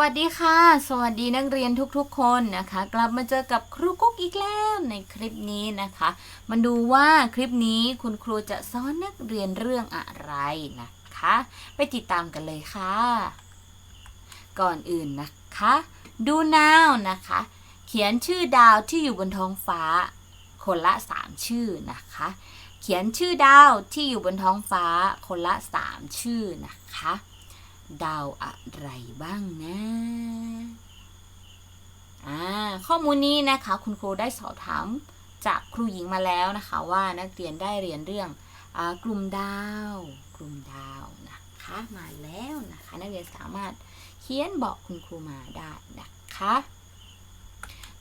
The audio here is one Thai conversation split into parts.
วัสดีค่ะ สวัสดีนักเรียนทุกๆคนนะคะ กลับมาเจอกับครูกุ๊กอีกแล้วในคลิปนี้นะคะ มาดูว่าคลิปนี้คุณครูจะสอนนักเรียนเรื่องอะไรนะคะ ไปติดตามกันเลยค่ะ ก่อนอื่นนะคะ ดู now นะคะ เขียนชื่อดาวที่อยู่บนท้องฟ้า คนละ 3 ชื่อนะคะ เขียนชื่อดาวที่อยู่บนท้องฟ้าคนละ 3 ชื่อนะคะ ดาวอะไรบ้างนะอ่าข้อมูลนี้นะคะ คุณครูได้สอบถามจากครูหญิงมาแล้วนะคะว่านักเรียนได้เรียนเรื่องอกลุ่มดาว กลุ่มดาวนะคะมาแล้วนะคะ นักเรียนสามารถเขียนบอกคุณครูมาได้นะคะ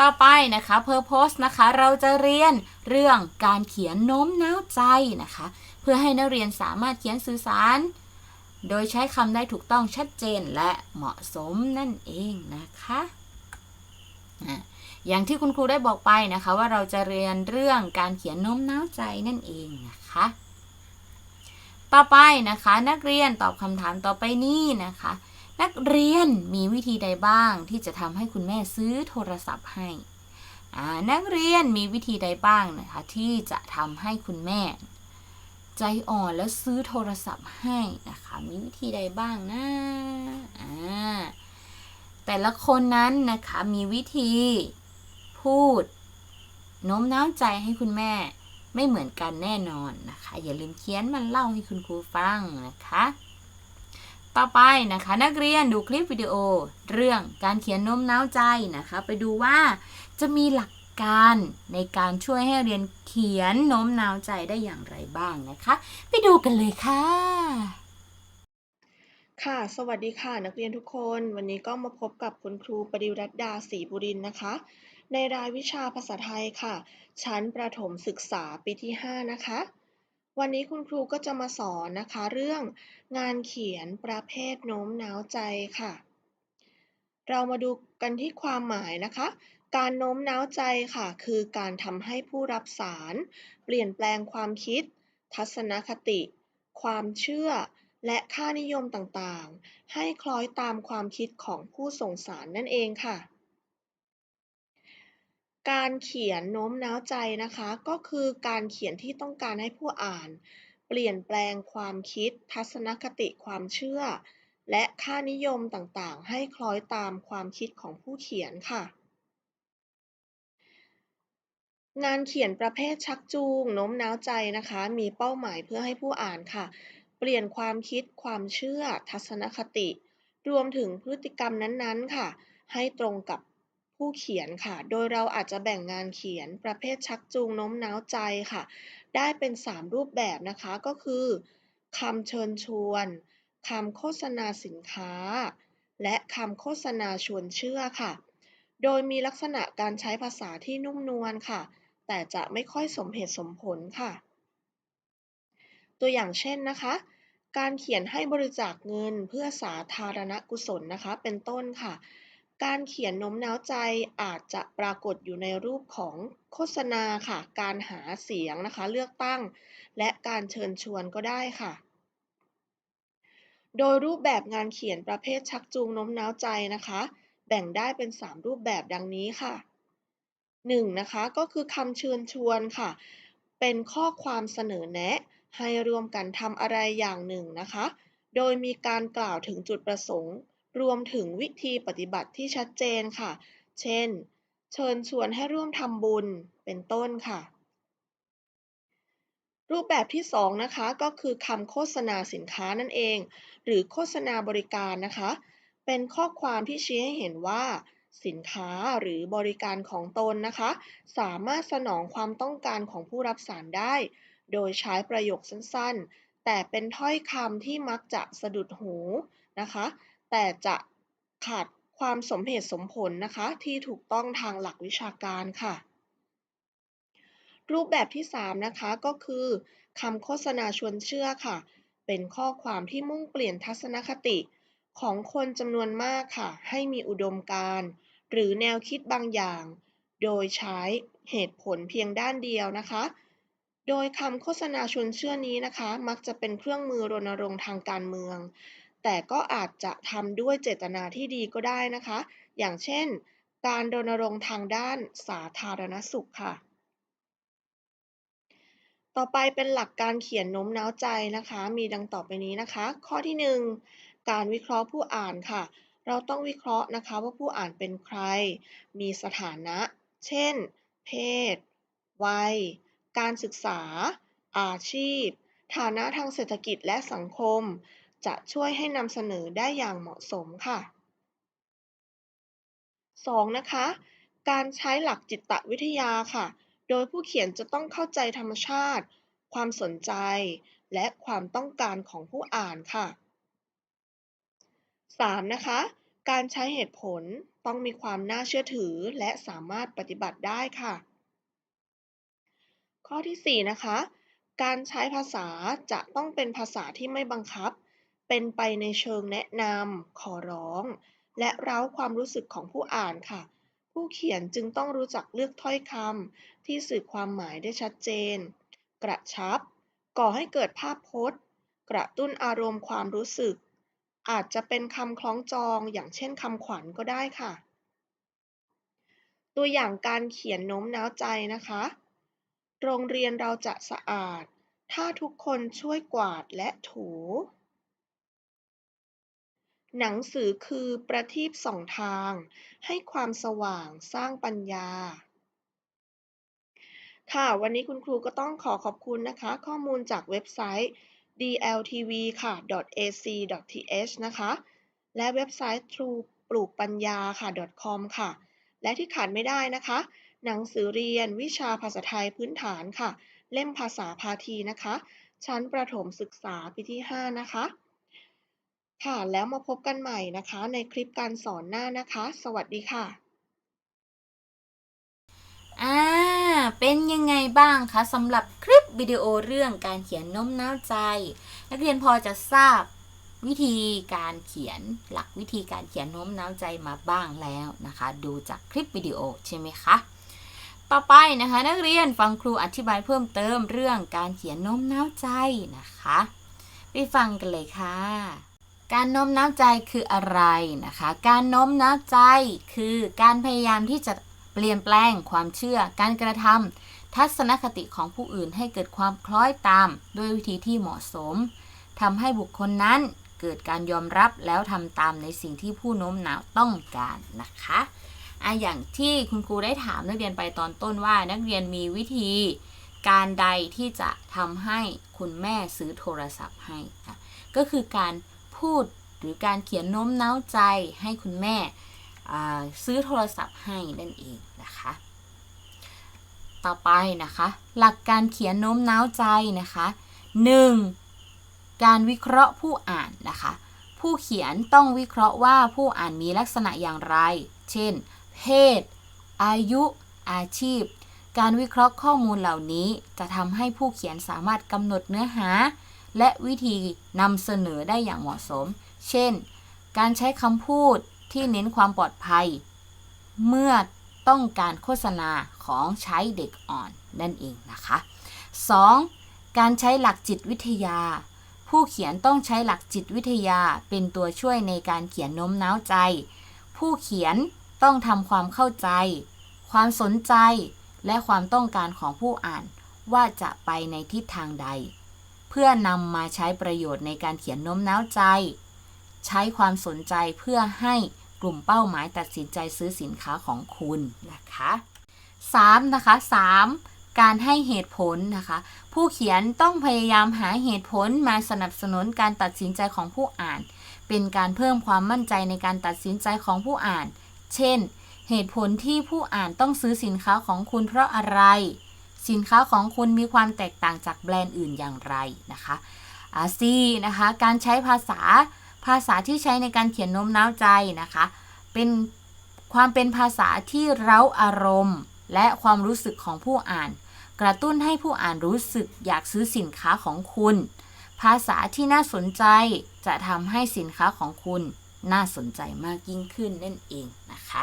ต่อไปนะคะ purpose นะคะ เราจะเรียนเรื่องการเขียนโน้มน้าวใจนะคะ เพื่อให้นักเรียนสามารถเขียนสื่อสาร โดยใช้คำได้ถูกต้องชัดเจนและเหมาะสมนั่นเองนะคะอย่างที่คุณครูได้บอกไปนะคะ ว่าเราจะเรียนเรื่องการเขียนโน้มน้าวใจนั่นเองนะคะ ต่อไปนะคะ นักเรียนตอบคำถามต่อไปนี้นะคะ นักเรียนมีวิธีใดบ้างที่จะทำให้คุณแม่ซื้อโทรศัพท์ให้นักเรียนมีวิธีใดบ้างนะคะ ที่จะทำให้คุณแม่ ใจอ่อนแล้วซื้อโทรศัพท์ให้นะคะ มีวิธีใดบ้างนะอ่าแต่ละคนนั้นนะคะมีวิธีพูดโน้มน้าวใจให้คุณแม่ไม่เหมือนกันแน่นอนนะคะ อย่าลืมเขียนมันเล่าให้คุณครูฟังนะคะ ต่อไปนะคะ นักเรียนดูคลิปวิดีโอเรื่องการเขียนโน้มน้าวใจนะคะ ไปดูว่าจะมีหลัก การในการช่วยให้เรียนเขียนโน้มน้าวใจได้อย่างไรบ้างนะคะ ไปดูกันเลยค่ะ ค่ะ สวัสดีค่ะ นักเรียนทุกคน วันนี้ก็มาพบกับคุณครูปริรัตดาศรีบุรินนะคะ ในรายวิชาภาษาไทยค่ะ ชั้นประถมศึกษาปีที่ 5 นะคะ วันนี้คุณครูก็จะมาสอนนะคะ เรื่องงานเขียนประเภทโน้มน้าวใจค่ะ เรามาดูกันที่ความหมายนะคะ การโน้มน้าวใจค่ะ คือการทำให้ผู้รับสาร เปลี่ยนแปลงความคิด ทัศนคติ ความเชื่อ และค่านิยมต่างๆ ให้คล้อยตามความคิดของผู้ส่งสารนั่นเองค่ะ การเขียนโน้มน้าวใจนะคะ ก็คือการเขียนที่ต้องการให้ผู้อ่าน เปลี่ยนแปลงความคิด ทัศนคติความเชื่อ และค่านิยมต่างๆ ให้คล้อยตามความคิดของผู้เขียนค่ะ งานเขียนประเภทชักจูงโน้มน้าวใจนะคะ มีเป้าหมายเพื่อให้ผู้อ่านค่ะ เปลี่ยนความคิดความเชื่อ ทัศนคติ รวมถึงพฤติกรรมนั้นๆค่ะ ให้ตรงกับผู้เขียนค่ะ โดยเราอาจจะแบ่งงานเขียนประเภทชักจูงโน้มน้าวใจค่ะ ได้เป็น 3 รูปแบบนะคะก็คือคำเชิญชวนคำโฆษณาสินค้า และคำโฆษณาชวนเชื่อค่ะ โดยมีลักษณะการใช้ภาษาที่นุ่มนวลค่ะ แต่จะไม่ค่อยสมเหตุสมผลค่ะ ตัวอย่างเช่นนะคะ การเขียนให้บริจาคเงินเพื่อสาธารณกุศลนะคะ เป็นต้นค่ะ การเขียนโน้มน้าวใจอาจจะปรากฏอยู่ในรูปของโฆษณาค่ะ การหาเสียงนะคะ เลือกตั้ง และการเชิญชวนก็ได้ค่ะโดยรูปแบบงานเขียนประเภทชักจูงโน้มน้าวใจนะคะ แบ่งได้เป็น 3 รูปแบบดังนี้ค่ะ 1. นะคะก็คือคำเชิญชวนค่ะ เป็นข้อความเสนอแนะ ให้รวมกันทำอะไรอย่างหนึ่งนะคะ โดยมีการกล่าวถึงจุดประสงค์ รวมถึงวิธีปฏิบัติที่ชัดเจนค่ะ เช่น เชิญชวนให้ร่วมทำบุญเป็นต้นค่ะ รูปแบบที่2นะคะก็คือคำโฆษณาสินค้านั่นเอง หรือโฆษณาบริการนะคะ เป็นข้อความที่ชี้ให้เห็นว่า สินค้าหรือบริการของตนนะคะ สามารถสนองความต้องการของผู้รับสารได้ โดยใช้ประโยคสั้นๆ แต่เป็นถ้อยคำที่มักจะสะดุดหูนะคะ แต่จะขาดความสมเหตุสมผลนะคะ ที่ถูกต้องทางหลักวิชาการค่ะ รูปแบบที่ 3 นะคะก็คือคำโฆษณาชวนเชื่อค่ะ เป็นข้อความที่มุ่งเปลี่ยนทัศนคติของคนจำนวนมากค่ะ ให้มีอุดมการณ์ หรือแนวคิดบางอย่าง โดยใช้เหตุผลเพียงด้านเดียวนะคะ โดยคำโฆษณาชวนเชื่อนี้นะคะ มักจะเป็นเครื่องมือรณรงค์ทางการเมือง แต่ก็อาจจะทำด้วยเจตนาที่ดีก็ได้นะคะ อย่างเช่น การรณรงค์ทางด้านสาธารณสุขค่ะ ต่อไปเป็นหลักการเขียนโน้มน้าวใจนะคะ มีดังต่อไปนี้นะคะ ข้อที่ 1 การวิเคราะห์ผู้อ่านค่ะ เราต้องวิเคราะห์นะคะว่าผู้อ่านเป็นใคร มีสถานะ เช่น เพศ วัย การศึกษา อาชีพ ฐานะทางเศรษฐกิจและสังคม จะช่วยให้นำเสนอได้อย่างเหมาะสมค่ะ 2. นะคะ การใช้หลักจิตวิทยาค่ะ โดยผู้เขียนจะต้องเข้าใจธรรมชาติ ความสนใจ และความต้องการของผู้อ่านค่ะ 3. นะคะ การใช้เหตุผลต้องมีความน่าเชื่อถือและสามารถปฏิบัติได้ค่ะ ข้อที่ 4 นะคะ การใช้ภาษาจะต้องเป็นภาษาที่ไม่บังคับ เป็นไปในเชิงแนะนำขอร้อง และเร้าความรู้สึกของผู้อ่านค่ะ ผู้เขียนจึงต้องรู้จักเลือกถ้อยคำที่สื่อความหมายได้ชัดเจน กระชับ ก่อให้เกิดภาพพจน์ กระตุ้นอารมณ์ความรู้สึก อาจจะเป็นคำคล้องจองอย่างเช่นคำขวัญก็ได้ค่ะ ตัวอย่างการเขียนโน้มน้าวใจนะคะ โรงเรียนเราจะสะอาด ถ้าทุกคนช่วยกวาดและถู หนังสือคือประทีปสองทาง ให้ความสว่างสร้างปัญญาค่ะ วันนี้คุณครูก็ต้องขอขอบคุณนะคะ ข้อมูลจากเว็บไซต์ dltv ค่ะ .ac.th นะคะ และเว็บไซต์ true ปลูกปัญญาค่ะ .com ค่ะ และที่ขาดไม่ได้นะคะ หนังสือเรียนวิชาภาษาไทยพื้นฐานค่ะ เล่มภาษาพาทีนะคะ ชั้นประถมศึกษาปีที่ 5 นะคะ ค่ะ แล้วมาพบกันใหม่นะคะ ในคลิปการสอนหน้านะคะ สวัสดีค่ะอ่าเป็นยังไงบ้างคะสำหรับคลิป วิดีโอเรื่องการเขียนโน้มน้าวใจ นักเรียนพอจะทราบวิธีการเขียนหลักวิธีการเขียนโน้มน้าวใจมาบ้างแล้วนะคะ ดูจากคลิปวิดีโอใช่ไหมคะต่อไปนะคะนักเรียนฟังครูอธิบายเพิ่มเติมเรื่องการเขียนโน้มน้าวใจนะคะไปฟังกันเลยค่ะ การโน้มน้าวใจคืออะไรนะคะ การโน้มน้าวใจคือการพยายามที่จะเปลี่ยนแปลงความเชื่อการกระทำ ทัศนคติของผู้อื่นให้เกิดความคล้อยตามด้วยวิธีที่เหมาะสมทำให้บุคคลนั้นเกิดการยอมรับแล้วทำตามในสิ่งที่ผู้โน้มน้าวต้องการนะคะอะอย่างที่คุณครูได้ถามนักเรียนไปตอนต้นว่านักเรียนมีวิธี การใดที่จะทำให้คุณแม่ซื้อโทรศัพท์ให้ค่ะก็คือการพูดหรือการเขียนโน้มน้าวใจให้คุณแม่ซื้อโทรศัพท์ให้นั่นเองนะคะ ต่อไปนะคะ หลักการเขียนโน้มน้าวใจนะคะ 1. การวิเคราะห์ผู้อ่านนะคะ ผู้เขียนต้องวิเคราะห์ว่าผู้อ่านมีลักษณะอย่างไร เช่น เพศ อายุ อาชีพ การวิเคราะห์ข้อมูลเหล่านี้ จะทำให้ผู้เขียนสามารถกำหนดเนื้อหา และวิธีนำเสนอได้อย่างเหมาะสม เช่น การใช้คำพูดที่เน้นความปลอดภัย เมื่อ ต้องการโฆษณาของใช้เด็กอ่อนนั่นเองนะคะ 2. การใช้หลักจิตวิทยา ผู้เขียนต้องใช้หลักจิตวิทยาเป็นตัวช่วยในการเขียนโน้มน้าวใจ ผู้เขียนต้องทำความเข้าใจ ความสนใจ และความต้องการของผู้อ่านว่าจะไปในทิศทางใด เพื่อนำมาใช้ประโยชน์ในการเขียนโน้มน้าวใจ ใช้ความสนใจเพื่อให้ กลุ่มเป้าหมายตัดสินใจซื้อสินค้าของคุณนะคะ 3. นะคะ 3. การให้เหตุผลนะคะ ผู้เขียนต้องพยายามหาเหตุผลมาสนับสนุนการตัดสินใจของผู้อ่าน เป็นการเพิ่มความมั่นใจในการตัดสินใจของผู้อ่าน เช่น เหตุผลที่ผู้อ่านต้องซื้อสินค้าของคุณเพราะอะไร สินค้าของคุณมีความแตกต่างจากแบรนด์อื่นอย่างไรนะคะอาซีนะคะ การใช้ภาษา ภาษาที่ใช้ในการเขียนโน้มน้าวใจนะคะ เป็นความเป็นภาษาที่เร้าอารมณ์ และความรู้สึกของผู้อ่าน กระตุ้นให้ผู้อ่านรู้สึกอยากซื้อสินค้าของคุณ ภาษาที่น่าสนใจจะทำให้สินค้าของคุณน่าสนใจมากยิ่งขึ้นนั่นเองนะคะ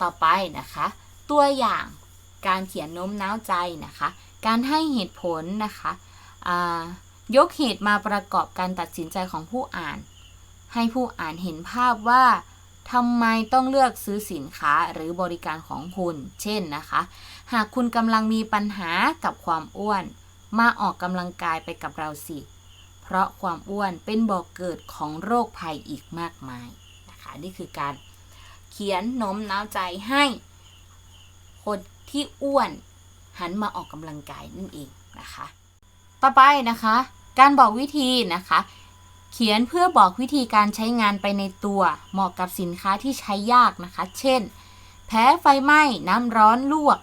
ต่อไปนะคะ ตัวอย่างการเขียนโน้มน้าวใจนะคะ การให้เหตุผลนะคะอ่า ยกเหตุมาประกอบการตัดสินใจของผู้อ่าน ให้ผู้อ่านเห็นภาพว่าทำไมต้องเลือกซื้อสินค้าหรือบริการของคุณ เช่นนะคะ หากคุณกำลังมีปัญหากับความอ้วน มาออกกำลังกายไปกับเราสิ เพราะความอ้วนเป็นบ่อกเกิดของโรคภัยอีกมากมายนะคะ นี่คือการเขียนโน้มน้าวใจให้ คนที่อ้วนหันมาออกกำลังกายนั่นเองนะคะ ต่อไปนะคะ การบอกวิธีนะคะ เขียนเพื่อบอกวิธีการใช้งานไปในตัว เหมาะกับสินค้าที่ใช้ยากนะคะ เช่น แพ้ไฟไหม้ น้ำร้อนลวก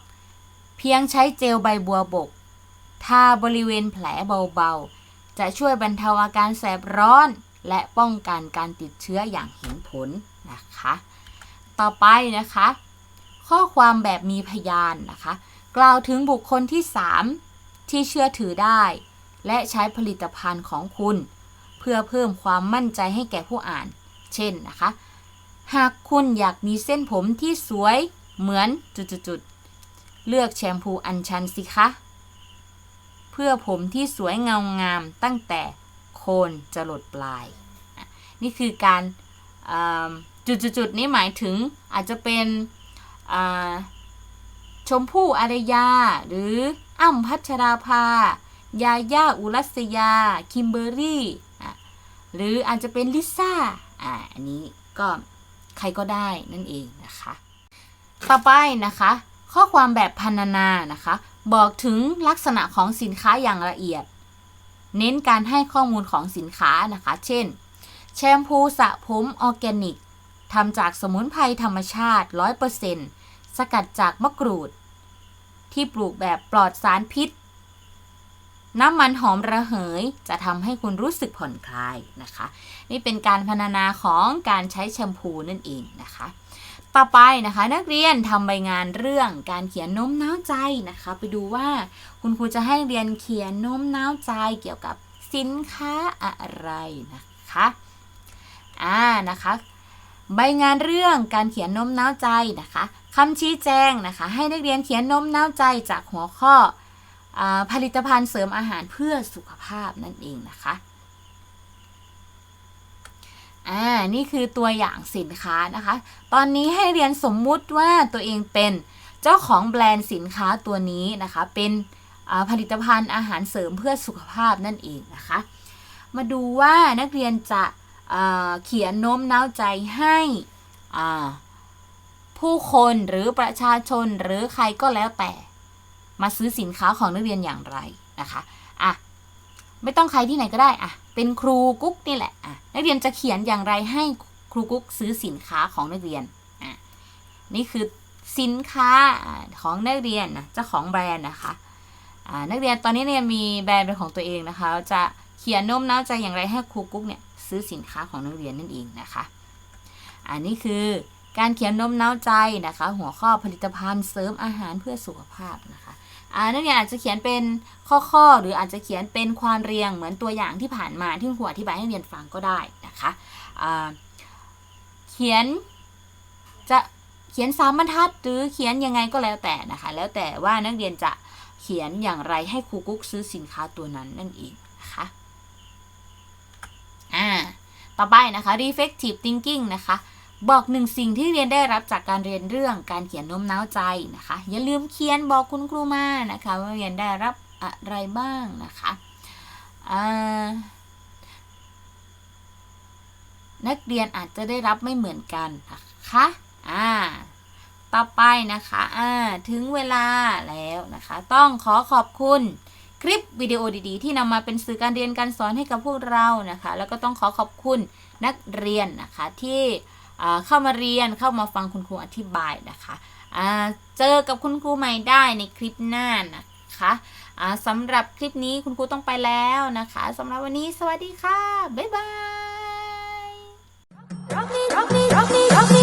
เพียงใช้เจลใบบัวบก ทาบริเวณแผลเบาๆ จะช่วยบรรเทาอาการแสบร้อน และป้องกันการติดเชื้ออย่างเห็นผลนะคะ ต่อไปนะคะ ข้อความแบบมีพยานนะคะ กล่าวถึงบุคคลที่ 3 ที่เชื่อถือได้ และใช้ผลิตภัณฑ์ของคุณ เพื่อเพิ่มความมั่นใจให้แก่ผู้อ่าน เช่นนะคะ หากคุณอยากมีเส้นผมที่สวยเหมือนจุดๆเลือกแชมพูอัญชันสิคะ เพื่อผมที่สวยเงางามตั้งแต่โคนจรดปลาย นี่คือการจุดๆนี้หมายถึงอาจจะเป็นชมพู่อารยาหรือ อ้ำพัชราภา ยาย่าอุรัสยา คิมเบอรี่หรืออาจจะเป็นลิซ่าอ่าอันนี้ก็ใครก็ได้นั่นเองนะคะ ต่อไปนะคะ ข้อความแบบพันนานะคะ บอกถึงลักษณะของสินค้าอย่างละเอียด เน้นการให้ข้อมูลของสินค้านะคะ เช่น แชมพูสระผมออร์แกนิกทำจากสมุนไพรธรรมชาติ 100%สกัดจากมะกรูด ที่ปลูกแบบปลอดสารพิษ น้ำมันหอมระเหยจะทำให้คุณรู้สึกผ่อนคลายนะคะ นี่เป็นการพรรณนาของการใช้แชมพูนั่นเองนะคะต่อไปนะคะนักเรียนทำใบงานเรื่องการเขียนโน้มน้าวใจนะคะ ไปดูว่าคุณครูจะให้เรียนเขียนโน้มน้าวใจเกี่ยวกับสินค้าอะไรนะคะอ่านะคะ ใบงานเรื่องการเขียนโน้มน้าวใจนะคะ คำชี้แจงนะคะ ให้นักเรียนเขียนโน้มน้าวใจจากหัวข้ออผลิตภัณฑ์เสริมอาหารเพื่อสุขภาพนั่นเองนะคะอ่านี่คือตัวอย่างสินค้านะคะ ตอนนี้ให้เรียนสมมุติว่าตัวเองเป็นเจ้าของแบรนด์สินค้าตัวนี้นะคะ เป็นผลิตภัณฑ์อาหารเสริมเพื่อสุขภาพนั่นเองนะคะ มาดูว่านักเรียนจะเขียนโน้มน้าวใจให้อ่า ผู้คนหรือประชาชนหรือใครก็แล้วแต่ มาซื้อสินค้าของนักเรียนอย่างไรนะคะอะไม่ต้องใครที่ไหนก็ได้อะเป็นครูกุ๊กนี่แหละอะนักเรียนจะเขียนอย่างไรให้ครูกุ๊กซื้อสินค้าของนักเรียนอะนี่คือสินค้าของนักเรียนนะเจ้าของแบรนด์นะคะอ่านักเรียนตอนนี้เนี่ยมีแบรนด์เป็นของตัวเองนะคะ จะเขียนโน้มน้าวใจอย่างไรให้ครูกุ๊กเนี่ยซื้อสินค้าของนักเรียนนั่นเองนะคะ อันนี้คือ การเขียนน้มน้าวใจนะคะ หัวข้อผลิตภัณฑ์เสริมอาหารเพื่อสุขภาพนะคะอ่านักเรียนอาจจะเขียนเป็นข้อๆหรืออาจจะเขียนเป็นความเรียงเหมือนตัวอย่างที่ผ่านมาที่ครูอธิบายให้เรียนฟังก็ได้นะคะเขียนจะเขียนสามบรรทัดหรือเขียนยังไงก็แล้วแต่นะคะ แล้วแต่ว่านักเรียนจะเขียนอย่างไรให้ครูกุ๊กซื้อสินค้าตัวนั้นนั่นเองนะคะอ่าต่อไปนะคะ reflective thinking นะคะ บอกหนึ่งสิ่งที่เรียนได้รับจากการเรียนเรื่องการเขียนโน้มน้าวใจนะคะ อย่าลืมเขียนบอกคุณครูมานะคะว่าเรียนได้รับอะไรบ้างนะคะนักเรียนอาจจะได้รับไม่เหมือนกันนะคะอ่าต่อไปนะคะอ่าถึงเวลาแล้วนะคะ ต้องขอขอบคุณคลิปวิดีโอดีๆ ที่นำมาเป็นสื่อการเรียนการสอนให้กับพวกเรานะคะ แล้วก็ต้องขอขอบคุณนักเรียนนะคะที่ เข้ามาเรียนเข้ามาฟังคุณครูอธิบายนะคะเจอกับคุณครูใหม่ได้ในคลิปหน้านะคะสำหรับคลิปนี้คุณครูต้องไปแล้วนะคะสำหรับวันนี้สวัสดีค่ะ บ๊ายบาย Rock me, rock me, rock me, rock me.